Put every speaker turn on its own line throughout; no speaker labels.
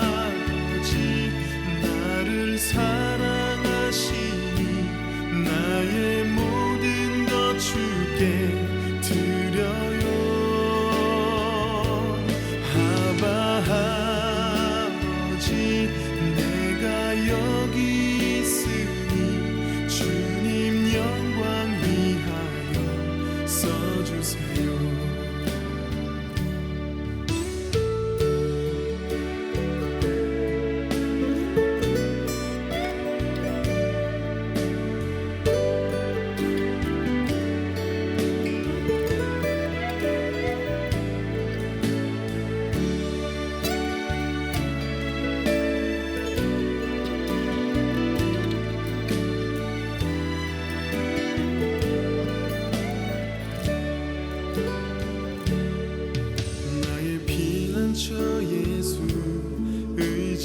아버지 나를 사랑하시니 나의 모든 것 주께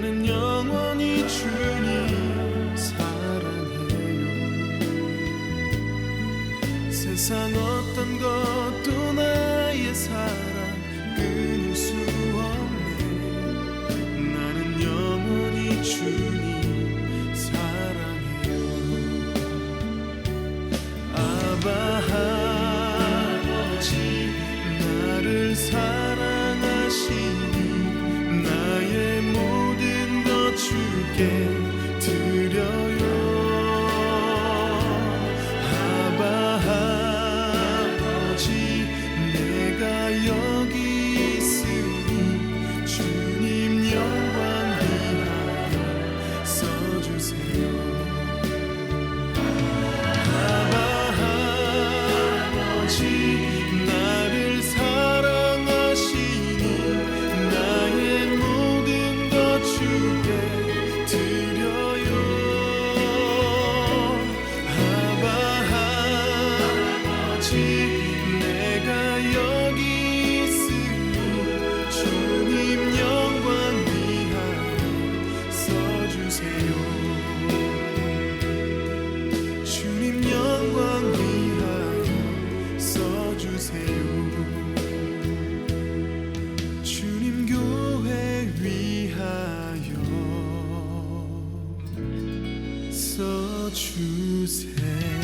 나는 영원히 주님 사랑해요 세상 어떤 것도 나의 사랑 주세요